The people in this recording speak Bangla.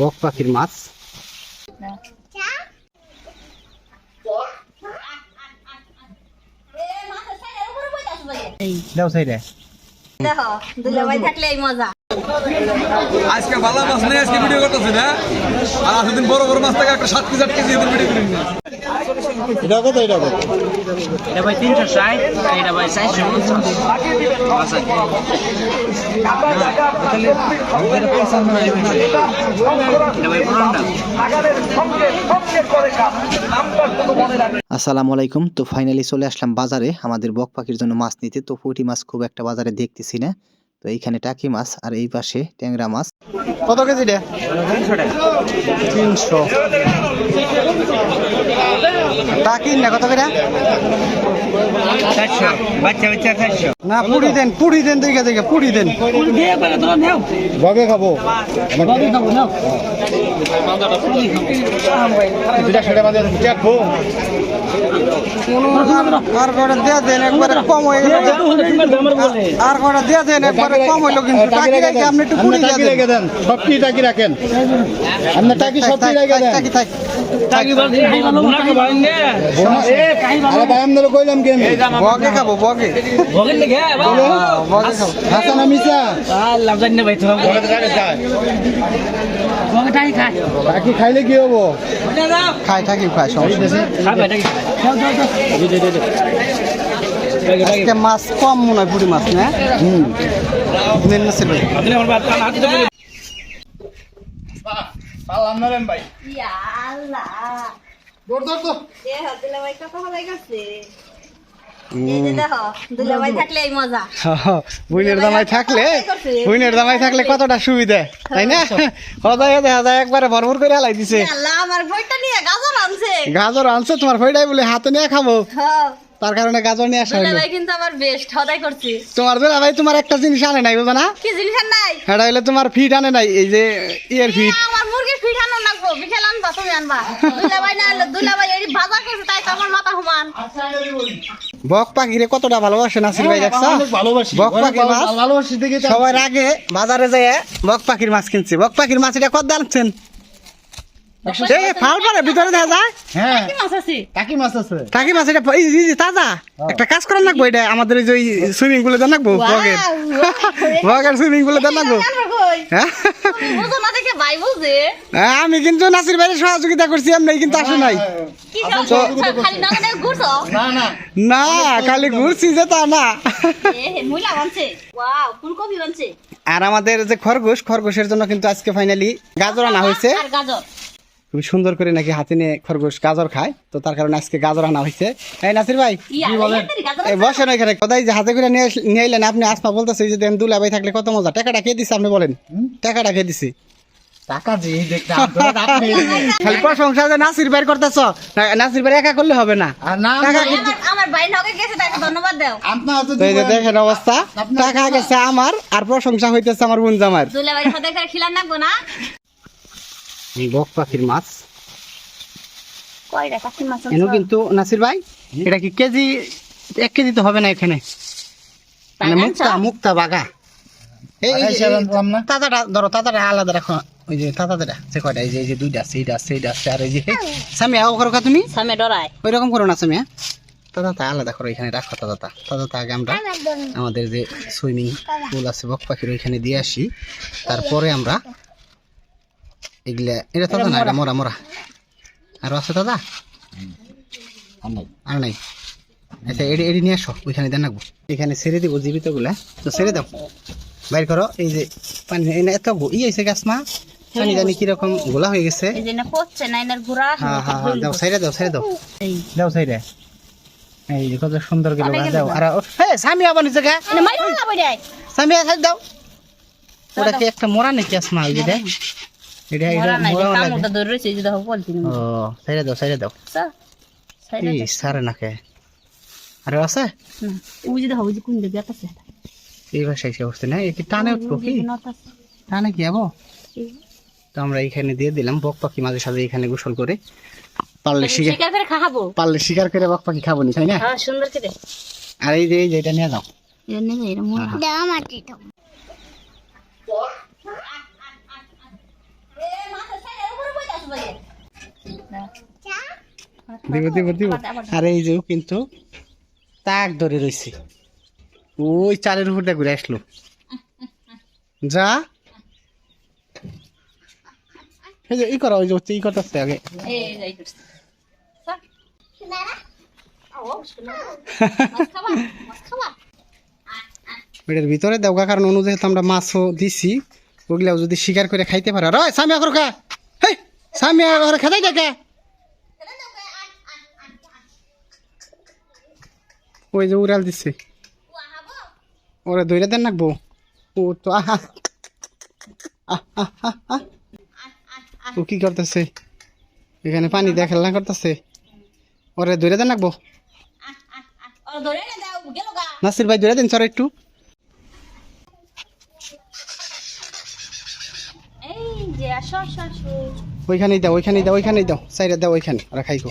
বক পাখির মাছ। দেখো দুলাভাই থাকলে এই মজা। আজকে ভালো মাছ নেই আজকে ভিডিও করতেছি না আর আসলে বড় বড় মাছ থেকে একটা সাত কেজি আট কেজি ভিডিও করে এটা কত এটা কত? এটা ভাই তিনশো ষাট এটা ভাই চারশো পঞ্চাশ। এটা ভাই পুরানটা আসসালামু আলাইকুম। তো ফাইনালি চলে আসলাম বাজারে। আমাদের বক পাখির জন্য মাছ নিতে। তো পুঁটি মাছ খুব একটা বাজারে দেখতেছি না। তো এইখানে টাকি মাছ আর এই পাশে ট্যাংরা মাছ। কত কেজি রে? তিনশো। টাকি না কত করে? না পুরি দেন পুরি দেন দেখে দেখে পুরি দেন। বগে খাব। দুটা সেটা বাদে চাটবো আর কটা দিয়ে দেন একবারে কম হয়ে গেল। আর কটা দিয়ে দেন একবারে কম হইল কিন্তু। টাকি রেখে আপনি একটু দেন সবটি টাকি রাখেন। আপনার টাকি সবটি রেখে দেন। টাকি থাক কইলাম বগে খাব বগে। বগে খাব হাসান আমিসা ভাই তো টাকি খাইলে কি হব? খাই থাকি খাই সমস্যা নেই। আজকে মাছ কম মনে হয় পুরি মাছ না? হুম। নেন না ভাই। না ভাই। ইয়া আল্লাহ। দৌড় দৌড় দৌড়। দেখো ভাই কত ভালো গেছে। এই যে দেখো দুলাভাই থাকলে এই মজা। বুইনের দামাই থাকলে বুইনের দামাই থাকলে কতটা সুবিধা তাই না? সদায় দেখা যায় একবারে ভরপুর করে হালাই দিছে। আল্লাহ আমার বইটা নিয়ে গাজর আনছে। তোমার বলে হাতে নিয়ে খাব। হ্যাঁ। তার কারণে গাজর নিয়ে আসা কিন্তু আমার বেস্ট হদাই করছি। তোমার দুলা ভাই তোমার একটা জিনিস আনে নাই বুঝো না? কি জিনিস আর নাই? এটা হইলে তোমার ফিট আনে নাই এই যে ইয়ের ফিট। আমার মুরগির ফিট আনো নাকবো বিকেল আনবা তুমি আনবা। দুলাভাই না আনলে দুলাভাই এই বক পাখিরে কতটা ভালোবাসে নাসির ভাই দেখছ? বক পাখির মাছ ভালোবাসি দেখে তো সবার আগে বাজারে যেয়ে বক পাখির মাছ কিনছি। বক পাখির মাছ এটা কত আনছেন? এই ফাল পারে ভিতরে দেখা যায়। হ্যাঁ। মাছ টাকি মাছ আছে। টাকি মাছ এটা তাজা। একটা কাজ করার লাগবো এটা আমাদের এই যে সুইমিং পুলে দেন লাগবো বগের। বগের সুইমিং পুলে দেন লাগবো। হ্যাঁ? হ্যাঁ, আমি কিন্তু নাসির ভাইয়ের সহযোগিতা করছি আমি কিন্তু আসে নাই। না না ঘুরছো? না না। না খালি ঘুরছি যে তা না। আর আমাদের যে খরগোশ খরগোশের জন্য কিন্তু আজকে ফাইনালি গাজর আনা হয়েছে। আর গাজর? খুব সুন্দর করে নাকি হাতে নিয়ে খরগোশ গাজর খায়। তো তার কারণে আজকে গাজর আনা হয়েছে। এই নাসির ভাই এই গাজর এই বসেন ওইখানে। কোথায় যে হাতে করে নিয়ে নিয়ে এলেন আপনি? আসমা বলতেছে যে দেন দুলা ভাই থাকলে কত মজা। টাকাটা কে দিছে আপনি বলেন? টাকাটা কে দিছে? টাকা যে দেখতে আপনি খালি প্রশংসা যে নাসির ভাই করতেছ? নাসির ভাই একা করলে হবে না। না আমার ভাই নগে গেছে তাকে ধন্যবাদ দাও। আপনার তো তো এই যে দেখেন অবস্থা। টাকা গেছে আমার আর প্রশংসা হইতেছে আমার বোন জামার দুলা ভাই সাথে করে খিলান না? বক পাখির মাছ। এনো কিন্তু নাসির ভাই এটা কি কেজি? এক কেজি তো হবে না এখানে। মানে মুক্তা মুক্তা বাগা। তাতাটা ধরো তাতাটা আলাদা রাখো। ওই যে তাতাটা সে কয়টা? এই যে এই যে দুইটা আছে এইটা আছে এইটা আছে আর এই যে সামিয়া ও করো তুমি? সামনে ডরায়। ওই রকম করো না সামিয়া। তাতাটা আলাদা করো এখানে রাখো তাতাটা। তাতাটা আগে আমরা আমাদের যে সুইমিং পুল আছে বক পাখির ওইখানে দিয়ে আসি। তারপরে আমরা এগুলা এটা তাতা না এটা মরা মরা। আর আছে দাদা আর নাই। আচ্ছা এডি এডি নিয়ে আসো ওইখানে দেন রাখব। এখানে ছেড়ে দিব জীবিতগুলা তো ছেড়ে দাও। বাইর করো এই যে পানি এই না এত হয়েছে গাছ মা। পানি জানি কীরকম গোলা হয়ে গেছে। এই যে না পড়ছে না এনার ঘোরা হ্যাঁ হ্যাঁ হ্যাঁ দাও সাইডে দাও সাইডে দাও। দাও সাইডে এই যে কত সুন্দর অনেক দাও। আর হে সামি আবার নিচে গা। এনে মাইরা না বইডাই। সামি সাইড দাও। ওটা কি একটা মোরা নাকি আসমা এই যে দেখ। এটা এটা মরা নাই মোরা লাগে। কামড়টা ধরে রয়েছে এই যে দেখো বলছি ও সাইডে দাও সাইডে দাও। সাইডে এই সারে নাকে। আরে আছে? না ওই যে দেখো ওই যে কোন দিকে আছে। এই ভাষায় সে উঠতে না এই কি টানে উঠবো কি? নট আছে। টানে কি যাব তো আমরা এখানে দিয়ে দিলাম বক পাখি মাঝে সাঝে এখানে গোসল করে। পারলে শিকার শিকার করে খাব পারলে শিকার করে বক পাখি খাব নি তাই না? হ্যাঁ সুন্দর করে। আর এই যে এই যে এটা নিয়ে যাও। এর নিয়ে দাও মাটি দাও। দিব দিব দিব আর এই যে কিন্তু তাক ধরে রয়েছে ওই চালের উপরটা ঘুরে আসলো। যা। এই যে ই করা ওই যে হচ্ছে ই করতেছে আগে। ভিতরে দেওয়া কারণ অনুযায়ী আমরা মাছও দিছি ওগুলাও যদি শিকার করে খাইতে পারে। রয় সামি আকর খা। হেই সামি আকর খাতাই দেখা ওই যে উড়াল দিচ্ছে ওরা দইরা দেন নাকবো ও তো আহা। ও কি করতেছে? এখানে পানি দিয়ে খেলনা করতেছে। ওরে দইরা দেন নাকবো না নাসির ভাই দইরা দেন স্যার একটু। ওইখানেই দাও ওইখানেই দাও ওইখানেই দাও। সাইডে দাও ওইখানে। ওরা খাইকো